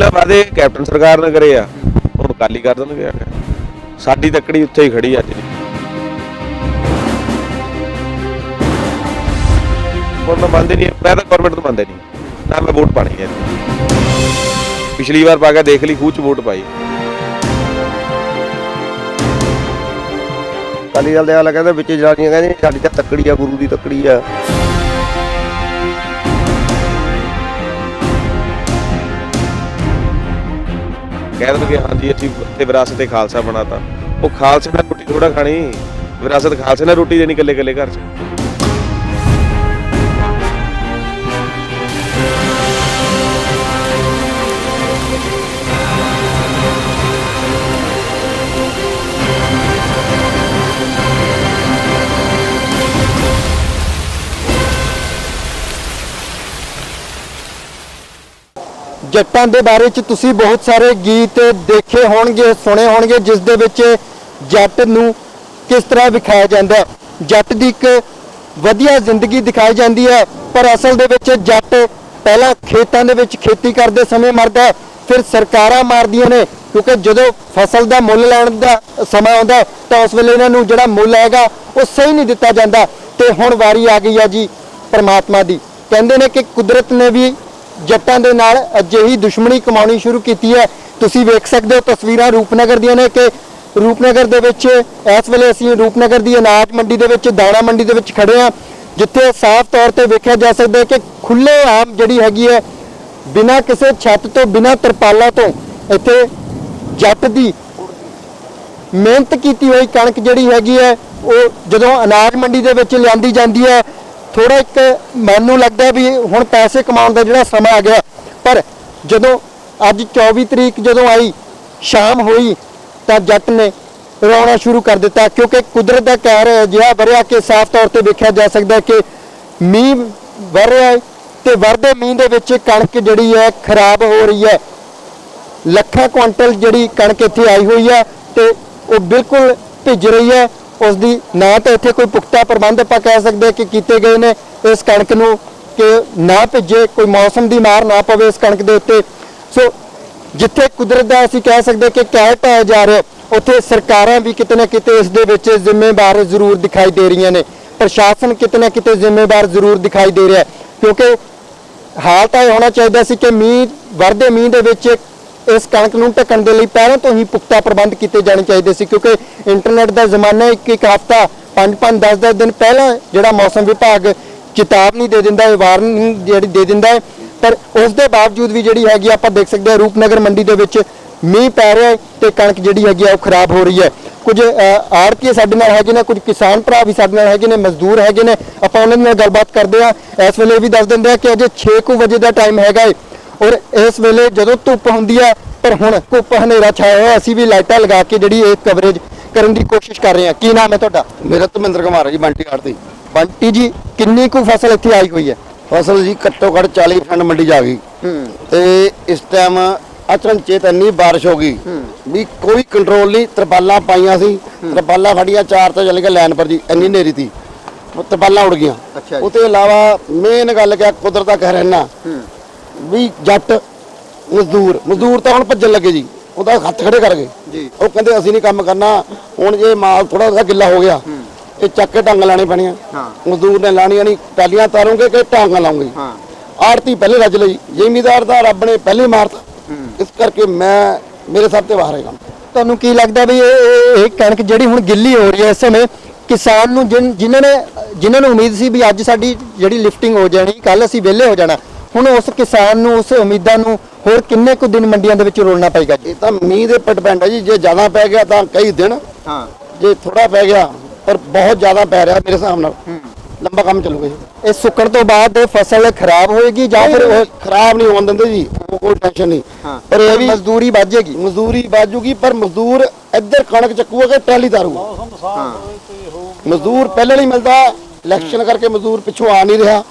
ਪਹਿਲਾਂ ਵਾਅਦੇ ਕੈਪਟਨ ਸਰਕਾਰ ਨੇ ਕਰੇ ਆ, ਹੁਣ ਕਾਲੀ ਕਰ ਦੇਣਗੇ ਆ ਕੇ। ਸਾਡੀ ਤੱਕੜੀ ਉੱਥੇ ਹੀ ਖੜੀ ਅੱਜ। ਹੁਣ ਮੈਂ ਮੰਨਦੇ ਨਹੀਂ, ਮੈਂ ਤਾਂ ਗਵਰਨਮੈਂਟ ਤੋਂ ਮੰਨਦੇ ਨਹੀਂ। ਨਾ ਮੈਂ ਵੋਟ ਪਾਣੀ ਹੈ। ਪਿਛਲੀ ਵਾਰ ਪਾ ਕੇ ਦੇਖ ਲਈ, ਖੂਹ ਚ ਵੋਟ ਪਾਈ। ਅਕਾਲੀ ਦਲ ਦੇ ਵਾਲਾ ਕਹਿੰਦਾ ਵਿੱਚ ਜਨਾਨੀਆਂ ਕਹਿੰਦੇ ਸਾਡੀ ਤਾਂ ਤੱਕੜੀ ਆ, ਗੁਰੂ ਦੀ ਤੱਕੜੀ ਆ। ਕਹਿ ਦੇਣਗੇ ਹਾਂਜੀ, ਅਸੀਂ ਤੇ ਵਿਰਾਸਤ ਏ ਖਾਲਸਾ ਬਣਾਤਾ। ਉਹ ਖਾਲਸੇ ਨਾਲ ਰੋਟੀ ਥੋੜਾ ਖਾਣੀ। ਵਿਰਾਸਤ ਖਾਲਸੇ ਨਾਲ ਰੋਟੀ ਦੇਣੀ ਇਕੱਲੇ ਇਕੱਲੇ ਘਰ 'ਚ। ਜੱਟਾਂ ਦੇ ਬਾਰੇ ਚ ਤੁਸੀਂ ਬਹੁਤ ਸਾਰੇ ਗੀਤ ਦੇਖੇ ਹੋਣਗੇ ਸੁਣੇ ਹੋਣਗੇ ਜਿਸ ਦੇ ਵਿੱਚ ਜੱਟ ਨੂੰ ਕਿਸ ਤਰ੍ਹਾਂ ਵਿਖਾਇਆ ਜਾਂਦਾ ਜੱਟ ਦੀ ਇੱਕ ਵਧੀਆ ਜ਼ਿੰਦਗੀ ਦਿਖਾਈ ਜਾਂਦੀ ਹੈ ਪਰ ਅਸਲ ਦੇ ਵਿੱਚ ਜੱਟ ਪਹਿਲਾਂ ਖੇਤਾਂ ਦੇ ਵਿੱਚ ਖੇਤੀ ਕਰਦੇ ਸਮੇਂ ਮਰਦਾ ਹੈ, ਫਿਰ ਸਰਕਾਰਾਂ ਮਾਰਦੀਆਂ ਨੇ ਕਿਉਂਕਿ ਜਦੋਂ ਫਸਲ ਦਾ ਮੁੱਲ ਲੈਣ ਦਾ ਸਮਾਂ ਆਉਂਦਾ ਤਾਂ ਉਸ ਵੇਲੇ ਇਹਨਾਂ ਨੂੰ ਜਿਹੜਾ ਮੁੱਲ ਹੈਗਾ ਉਹ ਸਹੀ ਨਹੀਂ ਦਿੱਤਾ ਜਾਂਦਾ। ਤੇ ਹੁਣ ਵਾਰੀ ਆ ਗਈ ਹੈ ਜੀ ਪਰਮਾਤਮਾ ਦੀ। ਕਹਿੰਦੇ ਨੇ ਕਿ ਕੁਦਰਤ ਨੇ ਵੀ ਜੱਟਾਂ ਦੇ ਨਾਲ ਅਜਿਹੀ ਦੁਸ਼ਮਣੀ ਕਮਾਉਣੀ ਸ਼ੁਰੂ ਕੀਤੀ ਹੈ। ਤੁਸੀਂ ਵੇਖ ਸਕਦੇ ਹੋ ਤਸਵੀਰਾਂ ਰੂਪਨਗਰ ਦੀਆਂ ਨੇ ਕਿ ਰੂਪਨਗਰ ਦੇ ਵਿੱਚ ਇਸ ਵੇਲੇ ਅਸੀਂ ਰੂਪਨਗਰ ਦੀ ਅਨਾਜ ਮੰਡੀ ਦੇ ਵਿੱਚ, ਦਾਣਾ ਮੰਡੀ ਦੇ ਵਿੱਚ ਖੜੇ ਹਾਂ, ਜਿੱਥੇ ਸਾਫ਼ ਤੌਰ ਤੇ ਵੇਖਿਆ ਜਾ ਸਕਦਾ ਹੈ ਕਿ ਖੁੱਲੇ ਆਮ ਜਿਹੜੀ ਹੈਗੀ ਹੈ, ਬਿਨਾਂ ਕਿਸੇ ਛੱਤ ਤੋਂ, ਬਿਨਾਂ ਤਰਪਾਲਾਂ ਤੋਂ ਇੱਥੇ ਜੱਟ ਦੀ ਮਿਹਨਤ ਕੀਤੀ ਹੋਈ ਕਣਕ ਜਿਹੜੀ ਹੈਗੀ ਹੈ, ਉਹ ਜਦੋਂ ਅਨਾਜ ਮੰਡੀ ਦੇ ਵਿੱਚ ਲਿਆਂਦੀ ਜਾਂਦੀ ਹੈ ਥੋੜਾ ਇੱਕ ਮੈਨੂੰ ਲੱਗਦਾ ਵੀ ਹੁਣ ਪੈਸੇ ਕਮਾਉਣ ਦਾ ਜਿਹੜਾ ਸਮਾਂ ਆ ਗਿਆ, ਪਰ ਜਦੋਂ ਅੱਜ 24 ਤਰੀਕ ਜਦੋਂ ਆਈ, ਸ਼ਾਮ ਹੋਈ, ਤਾਂ ਜੱਟ ਨੇ ਰੋਣਾ ਸ਼ੁਰੂ ਕਰ ਦਿੱਤਾ, ਕਿਉਂਕਿ ਕੁਦਰਤ ਦਾ ਕਹਿਰ ਅਜਿਹਾ ਵਰਿਆ ਕਿ ਸਾਫ਼ ਤੌਰ ਤੇ ਵੇਖਿਆ ਜਾ ਸਕਦਾ ਕਿ ਮੀਂਹ ਵਰ ਰਿਹਾ ਹੈ ਤੇ ਵਰਦੇ ਮੀਂਹ ਦੇ ਵਿੱਚ ਕਣਕ ਜਿਹੜੀ ਹੈ ਖਰਾਬ ਹੋ ਰਹੀ ਹੈ। ਲੱਖਾਂ ਕੁਇੰਟਲ ਜਿਹੜੀ ਕਣਕ ਇੱਥੇ ਆਈ ਹੋਈ ਹੈ ਤੇ ਉਹ ਬਿਲਕੁਲ ਭਿੱਜ ਰਹੀ ਹੈ। ਉਸ ਦੀ ਨਾ ਤਾਂ ਇੱਥੇ ਕੋਈ ਪੁਖਤਾ ਪ੍ਰਬੰਧ ਆਪਾਂ ਕਹਿ ਸਕਦੇ ਕਿ ਕੀਤੇ ਗਏ ਨੇ ਇਸ ਕਣਕ ਨੂੰ ਕਿ ਨਾ ਭਿੱਜੇ, ਕੋਈ ਮੌਸਮ ਦੀ ਮਾਰ ਨਾ ਪਵੇ ਇਸ ਕਣਕ ਦੇ ਉੱਤੇ। ਸੋ ਜਿੱਥੇ ਕੁਦਰਤ ਦਾ ਅਸੀਂ ਕਹਿ ਸਕਦੇ ਕਿ ਕਹਿਰ ਪਾਇਆ ਜਾ ਰਿਹਾ, ਉੱਥੇ ਸਰਕਾਰਾਂ ਵੀ ਕਿਤੇ ਨਾ ਕਿਤੇ ਇਸ ਦੇ ਵਿੱਚ ਜ਼ਿੰਮੇਵਾਰ ਜ਼ਰੂਰ ਦਿਖਾਈ ਦੇ ਰਹੀਆਂ ਨੇ। ਪ੍ਰਸ਼ਾਸਨ ਕਿਤੇ ਨਾ ਕਿਤੇ ਜ਼ਿੰਮੇਵਾਰ ਜ਼ਰੂਰ ਦਿਖਾਈ ਦੇ ਰਿਹਾ ਕਿਉਂਕਿ ਹਾਲ ਤਾਂ ਇਹ ਹੋਣਾ ਚਾਹੀਦਾ ਸੀ ਕਿ ਮੀਂਹ ਵਰਦੇ ਮੀਂਹ ਦੇ ਵਿੱਚ ਇਸ ਕਣਕ ਨੂੰ ਢੱਕਣ ਦੇ ਲਈ ਪਹਿਲਾਂ ਤੋਂ ਹੀ ਪੁਖਤਾ ਪ੍ਰਬੰਧ ਕੀਤੇ ਜਾਣੇ ਚਾਹੀਦੇ ਸੀ, ਕਿਉਂਕਿ ਇੰਟਰਨੈਟ ਦਾ ਜ਼ਮਾਨਾ ਇੱਕ ਇੱਕ ਹਫਤਾ 5-5 10-10 ਦਿਨ ਪਹਿਲਾਂ ਜਿਹੜਾ ਮੌਸਮ ਵਿਭਾਗ ਚੇਤਾਵਨੀ ਦੇ ਦਿੰਦਾ ਹੈ ਵਾਰਨਿੰਗ ਜਿਹੜੀ ਦੇ ਦਿੰਦਾ ਹੈ, ਪਰ ਉਸ ਦੇ ਬਾਵਜੂਦ ਵੀ ਜਿਹੜੀ ਹੈਗੀ ਆਪਾਂ ਦੇਖ ਸਕਦੇ ਹਾਂ ਰੂਪਨਗਰ ਮੰਡੀ ਦੇ ਵਿੱਚ ਮੀਂਹ ਪੈ ਰਿਹਾ ਹੈ ਤੇ ਕਣਕ ਜਿਹੜੀ ਹੈਗੀ ਆ, ਉਹ ਖਰਾਬ ਹੋ ਰਹੀ ਹੈ। ਕੁਝ ਆੜਤੀ ਸਾਡੇ ਨਾਲ ਹੈਗੇ ਨੇ, ਕੁਝ ਕਿਸਾਨ ਭਰਾ ਵੀ ਸਾਡੇ ਨਾਲ ਹੈਗੇ ਨੇ, ਮਜ਼ਦੂਰ ਹੈਗੇ ਨੇ, ਆਪਾਂ ਉਹਨਾਂ ਨਾਲ ਗੱਲਬਾਤ ਕਰਦੇ ਆ ਇਸ ਵੇਲੇ ਇਹ ਵੀ ਦੱਸ ਦਿੰਦੇ ਆ ਕਿ ਅਜੇ 6 ਵਜੇ ਦਾ ਟਾਈਮ ਹੈਗਾ ਹੈ। ਔਰ ਇਸ ਵੇਲੇ ਜਦੋਂ ਧੁੱਪ ਹੁੰਦੀ ਹੈ ਪਰ ਹੁਣ ਧੁੱਪ ਹਨੇਰਾ ਛਾਇਆ ਹੋਇਆ ਅਸੀਂ ਵੀ ਲਾਈਟਾਂ ਲਗਾ ਕੇ ਜਿਹੜੀ ਇਹ ਕਵਰੇਜ ਕਰਨ ਦੀ ਕੋਸ਼ਿਸ਼ ਕਰ ਰਹੇ ਹਾਂ। ਕੀ ਨਾਮ ਹੈ ਤੁਹਾਡਾ? ਮੇਰਾ ਧਰਮਿੰਦਰ ਕੁਮਾਰ ਹੈ ਜੀ ਬੰਟੀ ਆੜਤੀ ਬੰਟੀ ਜੀ ਕਿੰਨੀ ਕੁ ਫਸਲ ਇੱਥੇ ਆਈ ਹੋਈ ਹੈ? ਫਸਲ ਜੀ ਘੱਟੋ ਘੱਟ 40% ਮੰਡੀ ਜਾ ਗਈ। ਤੇ ਇਸ ਟਾਈਮ ਅਚਨਚੇਤ ਇੰਨੀ ਬਾਰਿਸ਼ ਹੋ ਗਈ ਵੀ ਕੋਈ ਕੰਟਰੋਲ ਨਹੀਂ ਤਰਪਾਲਾਂ ਪਾਈਆਂ ਸੀ। ਤਰਪਾਲਾਂ ਫੜੀਆਂ ਚਾਰ ਤੋਂ ਚੱਲ ਕੇ ਲਾਈਨ ਪਰ ਜੀ ਇੰਨੀ ਨੇਰੀ ਸੀ। ਉਹ ਤਰਪਾਲਾਂ ਉੜ ਗਈਆਂ। ਅੱਛਾ ਜੀ। ਉਹ ਤੋਂ ਇਲਾਵਾ ਮੇਨ ਗੱਲ ਕਿਆ ਕੁਦਰਤ ਦਾ ਕਹਿ ਰਹਿਣਾ ਵੀ ਜੱਟ ਮਜ਼ਦੂਰ ਮਜ਼ਦੂਰ ਤਾਂ ਹੁਣ ਭੱਜਣ ਲੱਗੇ ਜੀ। ਉਹਦਾ ਹੱਥ ਖੜੇ ਕਰ ਗਏ। ਜੀ। ਉਹ ਕਹਿੰਦੇ ਅਸੀਂ ਨਹੀਂ ਕੰਮ ਕਰਨਾ। ਹੁਣ ਜੇ ਮਾਲ ਥੋੜਾ ਜਿਹਾ ਗਿੱਲਾ ਹੋ ਗਿਆ ਇਹ ਚੱਕ ਕੇ ਢੰਗ ਲਾਣੇ ਪੈਣੀਆਂ। ਹਾਂ। ਮਜ਼ਦੂਰ ਨੇ ਲਾਣੀਆਂ ਨਹੀਂ ਟਾਲੀਆਂ ਤਾਰੋਗੇ ਕਿ ਢੰਗ ਲਾਉਂਗੇ? ਹਾਂ। ਆੜਤੀ ਪਹਿਲੇ ਰੱਜ ਲਈ। ਜ਼ਿਮੀਦਾਰ ਦਾ ਰੱਬ ਨੇ ਪਹਿਲੇ ਮਾਰਤਾ। ਇਸ ਕਰਕੇ ਮੈਂ ਮੇਰੇ ਸਭ ਤੇ ਬਾਹਰ ਹੈ ਕੰਮ ਤੁਹਾਨੂੰ ਕੀ ਲੱਗਦਾ ਵੀ ਇਹ ਕਣਕ ਜਿਹੜੀ ਹੁਣ ਗਿੱਲੀ ਹੋ ਰਹੀ ਹੈ ਇਸ ਸਮੇਂ ਕਿਸਾਨ ਨੂੰ ਜਿਨ- ਜਿਨ੍ਹਾਂ ਨੇ ਜਿਨ੍ਹਾਂ ਨੂੰ ਉਮੀਦ ਸੀ ਵੀ ਅੱਜ ਸਾਡੀ ਜਿਹੜੀ ਲਿਫਟਿੰਗ ਹੋ ਜਾਣੀ ਕੱਲ ਅਸੀਂ ਵਿਹਲੇ ਹੋ ਜਾਣਾ ਹੁਣ ਉਸ ਕਿਸਾਨ ਨੂੰ ਉਸ ਉਮੀਦਾਂ ਨੂੰ ਹੋਰ ਕਿੰਨੇ ਕੁ ਦਿਨ ਮੰਡੀਆਂ ਦੇ ਵਿੱਚ ਰੋਲਣਾ ਪਏਗਾ ਜੀ? ਇਹ ਤਾਂ ਮੀਂਹ ਦੇ ਉੱਪਰ ਡਿਪੈਂਡ ਹੈ ਜੀ ਜੇ ਜ਼ਿਆਦਾ ਪੈ ਗਿਆ ਤਾਂ ਕਈ ਦਿਨ। ਹਾਂ। ਜੇ ਥੋੜਾ ਪੈ ਗਿਆ ਪਰ ਬਹੁਤ ਜ਼ਿਆਦਾ ਪੈ ਰਿਹਾ ਮੇਰੇ ਹਿਸਾਬ ਨਾਲ। ਲੰਬਾ ਕੰਮ ਚੱਲੂਗਾ ਜੀ। ਇਹ ਸੁੱਕਣ ਤੋਂ ਬਾਅਦ ਇਹ ਫਸਲ ਖਰਾਬ ਹੋਏਗੀ ਜਾਂ ਫਿਰ ਉਹ ਖਰਾਬ ਨਹੀਂ ਹੋਣ ਦਿੰਦੇ ਜੀ ਉਹ ਕੋਈ ਟੈਨਸ਼ਨ ਨਹੀਂ। ਪਰ ਇਹ ਵੀ ਮਜ਼ਦੂਰੀ ਵੱਜੇਗੀ ਮਜ਼ਦੂਰੀ ਬਾਜੂਗੀ ਪਰ ਮਜ਼ਦੂਰ ਇੱਧਰ ਕਣਕ ਚੱਕੂਗਾ ਕਿ ਟਾਲੀ ਤਾਰੂਗਾ? ਮਜ਼ਦੂਰ ਪਹਿਲੇ ਨਹੀਂ ਮਿਲਦਾ ਇਲੈਕਸ਼ਨ ਕਰਕੇ ਮਜ਼ਦੂਰ ਪਿੱਛੋਂ ਆ ਨਹੀਂ ਰਿਹਾ।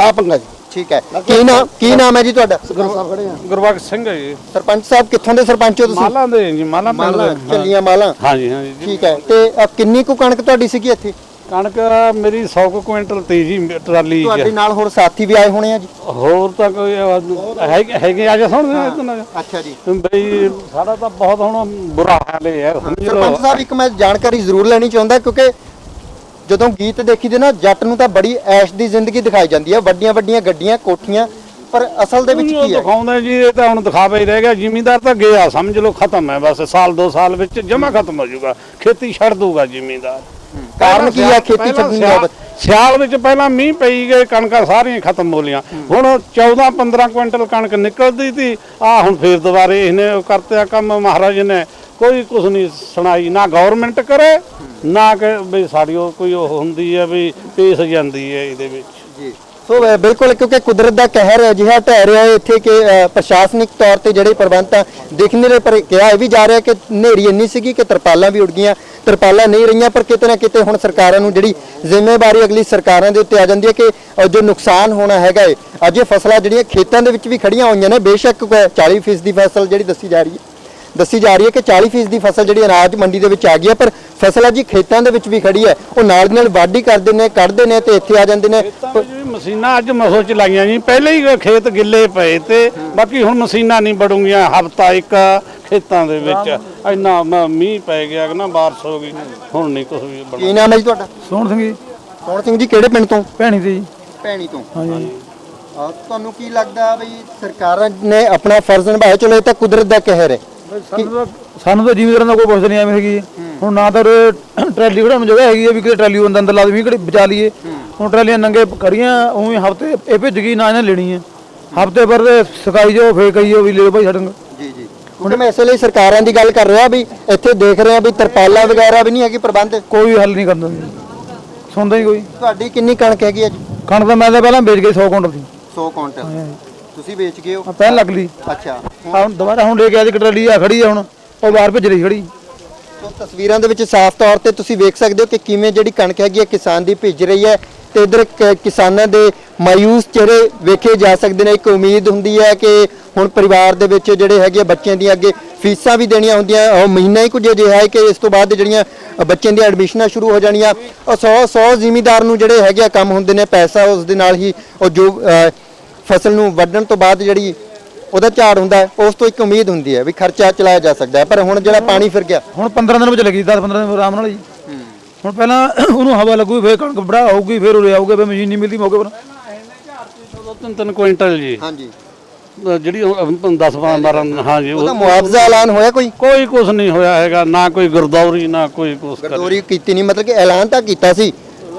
ਆ ਪੰਗਾ ਜੀ। ਠੀਕ ਹੈ। ਕੀ ਨਾਮ ਕੀ ਨਾਮ ਹੈ ਜੀ ਤੁਹਾਡਾ? ਸਰਕਾਰ ਸਾਹਿਬ ਖੜੇ ਆ। ਗੁਰਬਖਸ਼ ਸਿੰਘ ਹੈ ਜੀ। ਸਰਪੰਚ ਸਾਹਿਬ ਕਿੱਥੋਂ ਦੇ ਸਰਪੰਚ ਹੋ ਤੁਸੀਂ? ਮਾਲਾਂ ਦੇ ਜੀ ਮਾਲਾਂ ਪਿੰਡ ਦੇ। ਚੱਲੀਆਂ ਮਾਲਾਂ? ਹਾਂਜੀ ਹਾਂਜੀ ਜੀ। ਠੀਕ ਹੈ। ਤੇ ਅ, ਕਿੰਨੀ ਕੁ ਕਣਕ ਤੁਹਾਡੀ ਸੀਗੀ ਇੱਥੇ? ਕਣਕ ਮੇਰੀ 100 ਕੁ ਕੁਇੰਟਲ ਤੀ ਜੀ ਟਰਾਲੀ ਤੁਹਾਡੇ ਚ ਨਾਲ ਹੋਰ ਸਾਥੀ ਵੀ ਆਏ ਹੋਣੇ ਆ ਜੀ? ਹੋਰ ਤਾਂ ਕੋਈ ਅਹ, ਹੈਗੇ ਹੈਗੇ ਆ ਜਾ ਸੁਣ ਅੱਛਾ ਜੀ। ਬਈ ਸਾਡਾ ਤਾਂ ਬਹੁਤ ਹੁਣ ਬੁਰਾ ਹਾਲ ਹੈ। ਸਮਝ ਲਓ ਸਰਪੰਚ ਸਾਹਿਬ ਇੱਕ ਮੈਂ ਜਾਣਕਾਰੀ ਜ਼ਰੂਰ ਲੈਣੀ ਚਾਹੁੰਦਾ ਕਿਉਂਕਿ ਜਦੋਂ ਗੀਤ ਦੇਖੀਦੇ ਨਾ ਜੱਟ ਨੂੰ ਤਾਂ ਬੜੀ ਐਸ਼ ਦੀ ਜ਼ਿੰਦਗੀ ਦਿਖਾਈ ਜਾਂਦੀ ਹੈ ਵੱਡੀਆਂ ਵੱਡੀਆਂ ਗੱਡੀਆਂ ਕੋਠੀਆਂ ਪਰ ਅਸਲ ਦੇ ਵਿੱਚ ਕੀ ਹੈ? ਦਿਖਾਉਂਦੇ ਜੀ ਇਹ ਤਾਂ ਹੁਣ ਦਿਖਾਵੇ ਹੀ ਰਹਿ ਗਿਆ। ਜ਼ਿਮੀਂਦਾਰ ਤਾਂ ਗਿਆ ਸਮਝ ਲਓ ਖਤਮ ਹੈ ਬਸ। ਸਾਲ ਦੋ ਸਾਲ ਵਿੱਚ ਜਮਾ ਖਤਮ ਹੋ ਜਾਊਗਾ। ਖੇਤੀ ਛੱਡ ਦੂਗਾ ਜ਼ਿਮੀਂਦਾਰ। ਕਾਰਨ ਕੀ ਹੈ ਖੇਤੀ ਛੱਡਣ ਦਾ ਸਿਆਲ- ਸਿਆਲ ਵਿੱਚ ਪਹਿਲਾਂ ਮੀਂਹ ਪਈ ਗਏ ਕਣਕਾਂ ਸਾਰੀਆਂ ਖਤਮ ਹੋ ਲੀਆਂ ਹੁਣ 14 15 ਕੁਇੰਟਲ ਕਣਕ ਨਿਕਲਦੀ ਸੀ। ਆ ਹੁਣ ਫੇਰ ਦੁਬਾਰੇ ਇਹਨੇ ਕਰਤਿਆ ਕੰਮ ਮਹਾਰਾਜ ਨੇ ਕੋਈ ਕੁਝ ਨਹੀਂ ਸੁਣਾਈ। ਨਾ ਗਵਰਨਮੈਂਟ ਕਰੇ ਨਾ ਕਿ ਵੀ ਸਾਡੀ ਉਹ ਕੋਈ ਉਹ ਹੁੰਦੀ ਹੈ ਵੀ ਪੇਸ ਜਾਂਦੀ ਹੈ ਇਹਦੇ ਵਿੱਚ। ਜੀ। ਸੋ ਬਿਲਕੁਲ, ਕਿਉਂਕਿ ਕੁਦਰਤ ਦਾ ਕਹਿਰ ਅਜਿਹਾ ਢਹਿ ਰਿਹਾ ਹੈ ਇੱਥੇ ਕਿ ਪ੍ਰਸ਼ਾਸਨਿਕ ਤੌਰ ਤੇ ਜਿਹੜੇ ਪ੍ਰਬੰਧ ਤਾਂ ਦਿਖ ਨਹੀਂ ਰਹੇ, ਪਰ ਕਿਹਾ ਇਹ ਵੀ ਜਾ ਰਿਹਾ ਕਿ ਹਨੇਰੀ ਇੰਨੀ ਸੀਗੀ ਕਿ ਤਰਪਾਲਾਂ ਵੀ ਉੱਡ ਗਈਆਂ। ਤਰਪਾਲਾਂ ਨਹੀਂ ਰਹੀਆਂ, ਪਰ ਕਿਤੇ ਨਾ ਕਿਤੇ ਹੁਣ ਸਰਕਾਰਾਂ ਨੂੰ ਜਿਹੜੀ ਜ਼ਿੰਮੇਵਾਰੀ ਅਗਲੀ ਸਰਕਾਰਾਂ ਦੇ ਉੱਤੇ ਆ ਜਾਂਦੀ ਹੈ ਕਿ ਜੋ ਨੁਕਸਾਨ ਹੋਣਾ ਹੈਗਾ ਹੈ, ਅੱਜ ਫਸਲਾਂ ਜਿਹੜੀਆਂ ਖੇਤਾਂ ਦੇ ਵਿੱਚ ਵੀ ਖੜੀਆਂ ਹੋਈਆਂ ਨੇ, ਬੇਸ਼ੱਕ ਕੋਈ 40% ਦੀ ਫਸਲ ਜਿਹੜੀ ਦੱਸੀ ਜਾ ਰਹੀ ਹੈ। ਦੱਸੀ ਜਾ ਰਹੀ ਹੈ ਕਿ 40% ਦੀ ਫਸਲ ਜਿਹੜੀ ਅਨਾਜ ਮੰਡੀ ਦੇ ਵਿੱਚ ਆ ਗਈ ਹੈ, ਪਰ ਫਸਲ ਜੀ ਖੇਤਾਂ ਦੇ ਵਿੱਚ ਵੀ ਖੜੀ ਹੈ, ਉਹ ਨਾਲ ਦੀ ਨਾਲ ਵਾਢੀ ਕਰਦੇ ਨੇ, ਕੱਢਦੇ ਨੇ ਤੇ ਇੱਥੇ ਆ ਜਾਂਦੇ ਨੇ। ਮਸ਼ੀਨਾਂ ਅੱਜ ਮਸੋ ਚਲਾਈਆਂ ਜੀ। ਪਹਿਲੇ ਹੀ ਖੇਤ ਗਿੱਲੇ ਪਏ ਤੇ ਬਾਕੀ ਹੁਣ ਮਸ਼ੀਨਾਂ ਨਹੀਂ ਬੜੂਗੀਆਂ ਹਫਤਾ ਇੱਕ ਖੇਤਾਂ ਦੇ ਵਿੱਚ। ਇੰਨਾ ਮ- ਮੀਂਹ ਪੈ ਗਿਆ ਕਿ ਨਾ ਬਾਰਿਸ਼ ਹੋ ਗਈ। ਹੁਣ ਨਹੀਂ ਕੁਝ ਵੀ ਬਣੂ ਕੀ ਨਾਮ ਹੈ ਜੀ ਤੁਹਾਡਾ? ਸੋਹਣ ਸਿੰਘ ਜੀ। ਸੋਹਣ ਸਿੰਘ ਜੀ ਕਿਹੜੇ ਪਿੰਡ ਤੋਂ? ਭੈਣੀ ਤੇ ਜੀ। ਭੈਣੀ ਤੋਂ। ਹਾਂਜੀ। ਤੁਹਾਨੂੰ ਕੀ ਲੱਗਦਾ ਬਈ ਸਰਕਾਰਾਂ ਨੇ ਆਪਣਾ ਫਰਜ਼ ਨਿਭਾਇਆ? ਚਲੋ ਇਹ ਤਾਂ ਕੁਦਰਤ ਦਾ ਕਹਿਰ ਹੈ। ਸਾਨੂੰ ਤਾਂ ਸਾਨੂੰ ਤਾਂ ਜ਼ਿਮੀਂਦਾਰਾਂ ਦਾ ਕੋਈ ਪੁੱਛ ਨਹੀਂ ਐਵੇਂ ਹੈਗੀ ਜੀ। ਹੁਣ ਨਾ ਤਾਂ ਉਰੇ ਟਰਾਲੀ ਖੜਾਉਣ ਨੂੰ ਜਗ੍ਹਾ ਹੈਗੀ ਹੈ ਵੀ ਕਿਤੇ ਟਰਾਲੀ ਬੰਦਾ ਅੰਦਰ ਲਾ ਦੇ ਵੀ ਕਿਹੜੀ ਬਚਾ ਲਈਏ। ਹੁਣ ਟਰਾਲੀਆਂ ਨੰਗੇ ਕਰੀਆਂ ਉਵੇਂ ਹਫ਼ਤੇ ਇਹ ਭਿੱਜ ਗਈ ਨਾ ਇਹਨਾਂ ਲੈਣੀ ਹੈ। ਹਫ਼ਤੇ ਪਰ ਸਕਾਈ ਜੋ ਫੇਰ ਕਹੀਓ ਵੀ ਲੈ ਭਾਈ ਛੱਡਣ। ਜੀ ਜੀ। ਹੁਣ ਮੈਂ ਇਸੇ ਲਈ ਸਰਕਾਰਾਂ ਦੀ ਗੱਲ ਕਰ ਰਿਹਾ ਵੀ ਇੱਥੇ ਦੇਖ ਰਹੇ ਆ ਵੀ ਤਰਪਾਲਾਂ ਵਗੈਰਾ ਵੀ ਨਹੀਂ ਹੈਗੀ ਪ੍ਰਬੰਧ। ਕੋਈ ਹੱਲ ਨਹੀਂ ਕਰਦਾ ਜੀ ਸੁਣਦਾ ਹੀ ਕੋਈ। ਤੁਹਾਡੀ ਕਿੰਨੀ ਕਣਕ ਹੈਗੀ ਅੱਜ ਕਣਕ ਤਾਂ ਮੈਂ ਤਾਂ ਪਹਿਲਾਂ ਵੇਚ ਗਈ 100 ਕੁਇੰਟਲ ਦੀ 100 ਕੁਇੰਟਲ। ਤੁਸੀਂ ਵੇਚ ਗਏ ਹੋ? ਪਹਿਲਾਂ ਲੱਗ ਲਈ ਅੱਛਾ। ਹੁਣ ਦੁਬਾਰਾ ਹੁਣ ਲੈ ਕੇ ਆਦੀ ਟਰਾਲੀ ਆ ਖੜੀ ਆ ਹੁਣ। ਉਹ ਬਾਹਰ ਭਿੱਜ ਰਹੀ ਖੜੀ। ਸੋ ਤਸਵੀਰਾਂ ਦੇ ਵਿੱਚ ਸਾਫ਼ ਤੌਰ ਤੇ ਤੁਸੀਂ ਵੇਖ ਸਕਦੇ ਹੋ ਕਿ ਕਿਵੇਂ ਜਿਹੜੀ ਕਣਕ ਹੈਗੀ ਹੈ ਕਿਸਾਨ ਦੀ ਭਿੱਜ ਰਹੀ ਹੈ ਤੇ ਇਧਰ ਕਿਸਾਨਾਂ ਦੇ ਮਾਯੂਸ ਚਿਹਰੇ ਵੇਖੇ ਜਾ ਸਕਦੇ ਨੇ। ਇੱਕ ਉਮੀਦ ਹੁੰਦੀ ਹੈ ਕਿ ਹੁਣ ਪਰਿਵਾਰ ਦੇ ਵਿੱਚ ਜਿਹੜੇ ਹੈਗੇ ਆ ਬੱਚਿਆਂ ਦੀਆਂ ਅੱਗੇ ਫੀਸਾਂ ਵੀ ਦੇਣੀਆਂ ਹੁੰਦੀਆਂ। ਉਹ ਮਹੀਨਾ ਹੀ ਕੁਝ ਅਜਿਹਾ ਹੈ ਕਿ ਇਸ ਤੋਂ ਬਾਅਦ ਜਿਹੜੀਆਂ ਬੱਚਿਆਂ ਦੀਆਂ ਐਡਮਿਸ਼ਨਾਂ ਸ਼ੁਰੂ ਹੋ ਜਾਣੀਆਂ। ਉਹ 100 100 ਜ਼ਿਮੀਦਾਰ ਨੂੰ ਜਿਹੜੇ ਹੈਗੇ ਆ ਕੰਮ ਹੁੰਦੇ ਨੇ, ਪੈਸਾ ਉਸ ਦੇ ਨਾਲ ਹੀ ਉਹ ਜੋ ਫਸਲ ਨੂੰ ਵੱਢਣ ਤੋਂ ਬਾਅਦ ਜਿਹੜੀ ਉਹਦਾ ਝਾੜ ਹੁੰਦਾ ਹੈ ਉਸ ਤੋਂ ਇੱਕ ਉਮੀਦ ਹੁੰਦੀ ਹੈ ਵੀ ਖਰਚਾ ਚਲਾਇਆ ਜਾ ਸਕਦਾ ਹੈ। ਪਰ ਹੁਣ ਜਿਹੜਾ ਪਾਣੀ ਫਿਰ ਗਿਆ। ਹੁਣ 15 ਦਿਨ ਵਿੱਚ ਲੱਗੀ 10 15 ਦਿਨ ਆਰਾਮ ਨਾਲ ਜੀ ਹੁਣ ਪਹਿਲਾਂ ਉਹਨੂੰ ਹਵਾ ਲੱਗੂ ਫਿਰ ਕਣਕ ਬੜਾ ਹੋਊਗੀ ਫਿਰ ਉਰੇ ਆਊਗਾ ਫਿਰ ਮਸ਼ੀਨ ਨਹੀਂ ਮਿਲਦੀ ਮੌਕੇ ਪਰ। ਦੋ ਤਿੰਨ ਤਿੰਨ ਕੁਇੰਟਲ ਜੀ। ਹਾਂਜੀ। ਅਹ ਜਿਹੜੀ 10 12 ਹਾਂ ਜੀ ਉਹਦਾ ਉਹ- ਮੁਆਵਜ਼ਾ ਐਲਾਨ ਹੋਇਆ ਕੋਈ? ਕੋਈ ਕੁਝ ਨਹੀਂ ਹੋਇਆ ਹੈਗਾ ਨਾ ਕੋਈ ਗੁਰਦੌਰੀ ਨਾ ਕੋਈ ਕੁਝ ਕਰੇ ਗਰਦੋਰੀ ਕੀਤੀ ਨਹੀਂ ਮਤਲਬ ਕਿ ਐਲਾਨ ਤਾਂ ਕੀਤਾ ਸੀ।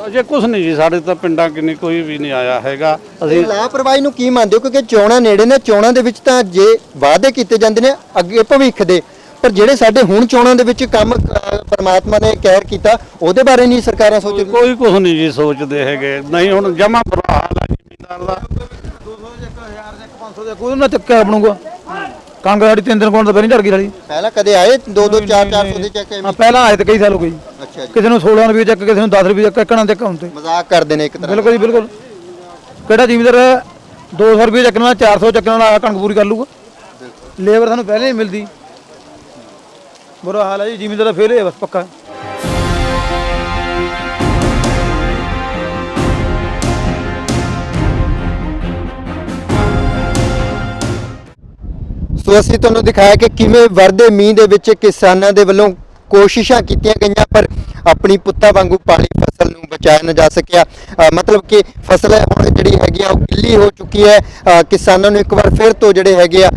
ਅਜੇ ਕੁਝ ਨਹੀਂ ਜੀ ਸਾਡੇ ਤਾਂ ਪਿੰਡਾਂ ਕਿੰਨੀ ਕੋਈ ਵੀ ਨਹੀਂ ਆਇਆ ਹੈਗਾ। ਅਸੀਂ ਲਾਪਰਵਾਹੀ ਨੂੰ ਕੀ ਮੰਨਦੇ ਹੋ? ਕਿਉਂਕਿ ਚੋਣਾਂ ਨੇੜੇ ਨੇ ਚੋਣਾਂ ਦੇ ਵਿੱਚ ਤਾਂ ਜੇ ਵਾਅਦੇ ਕੀਤੇ ਜਾਂਦੇ ਨੇ ਅੱਗੇ ਭਵਿੱਖ ਦੇ। ਪਰ ਜਿਹੜੇ ਸਾਡੇ ਹੁਣ ਚੋਣਾਂ ਦੇ ਵਿੱਚ ਕੰਮ ਪ੍ਰਮਾਤਮਾ ਨੇ ਕਹਿਰ ਕੀਤਾ ਉਹਦੇ ਬਾਰੇ ਨਹੀਂ ਸਰਕਾਰਾਂ ਸੋਚ ਰਹੀਆਂ ਕੋਈ ਕੁਝ ਨਹੀਂ ਜੀ ਸੋਚਦੇ ਹੈਗੇ। ਨਹੀਂ ਹੁਣ ਜਮਾ ਬੁਰਾ ਹਾਲ ਹੈ ਜ਼ਿਮੀਂਦਾਰ ਦਾ। 500 ਦੇ ਕੋਈ ਨਾ ਚੱਕਿਆ ਬਣੂਗਾ? ਕਣਕ ਸਾਡੀ ਤਿੰਨ ਦਿਨ ਕੋਲ ਤਾਂ ਪਹਿਲਾਂ ਝੜ ਗਈ ਸਾਡੀ ਪਹਿਲਾਂ ਕਦੇ ਆਏ? 2 2 4 400 ਦੇ ਚੈੱਕ ਆ ਪਹਿਲਾਂ ਆਏ ਤੇ ਕਈ ਸਾਲ ਹੋ ਗਏ ਜੀ। ਅੱਛਾ ਜੀ। ਕਿਸੇ ਨੂੰ 16 ਰੁਪਏ ਚੱਕ ਕਿਸੇ ਨੂੰ 10 ਰੁਪਏ ਚੱਕ ਇੱਕਣਾ ਚੱਕ ਹੁੰਦੇ ਮਜ਼ਾਕ ਕਰਦੇ ਨੇ ਇੱਕ ਤਰ੍ਹਾਂ ਬਿਲਕੁਲ ਜੀ ਬਿਲਕੁਲ। ਕਿਹੜਾ ਜ਼ਿਮੀਦਾਰ 200 ਰੁਪਏ ਚੱਕਣ ਵਾਲਾ 400 ਚੱਕਣ ਵਾਲਾ ਕਣਕ ਪੂਰੀ ਕਰ ਲੂਗਾ ਲੇਬਰ ਸਾਨੂੰ ਪਹਿਲੇ ਹੀ ਮਿਲਦੀ। ਬੁਰਾ ਹਾਲ ਹੈ ਜੀ ਜ਼ਿਮੀਦਾਰ ਦਾ ਫੇਲ ਹੈ ਬਸ ਪੱਕਾ। ਸੋ ਅਸੀਂ ਤੁਹਾਨੂੰ ਦਿਖਾਇਆ ਕਿ ਕਿਵੇਂ ਵਰਦੇ ਮੀਂਹ ਦੇ ਵਿੱਚ ਕਿਸਾਨਾਂ ਦੇ ਵੱਲੋਂ ਕੋਸ਼ਿਸ਼ਾਂ ਕੀਤੀਆਂ ਗਈਆਂ ਪਰ ਆਪਣੀ ਪੁੱਤਾਂ ਵਾਂਗੂ ਪਾਲੀ ਫਸਲ ਨੂੰ ਬਚਾਇਆ ਨਾ ਜਾ ਸਕਿਆ। ਮਤਲਬ ਕਿ ਫਸਲ ਹੁਣ ਜਿਹੜੀ ਹੈਗੀ ਆ, ਉਹ ਗਿੱਲੀ ਹੋ ਚੁੱਕੀ ਹੈ। ਕਿਸਾਨਾਂ ਨੂੰ ਇੱਕ ਵਾਰ ਫਿਰ ਤੋਂ ਜਿਹੜੇ ਹੈਗੇ ਆ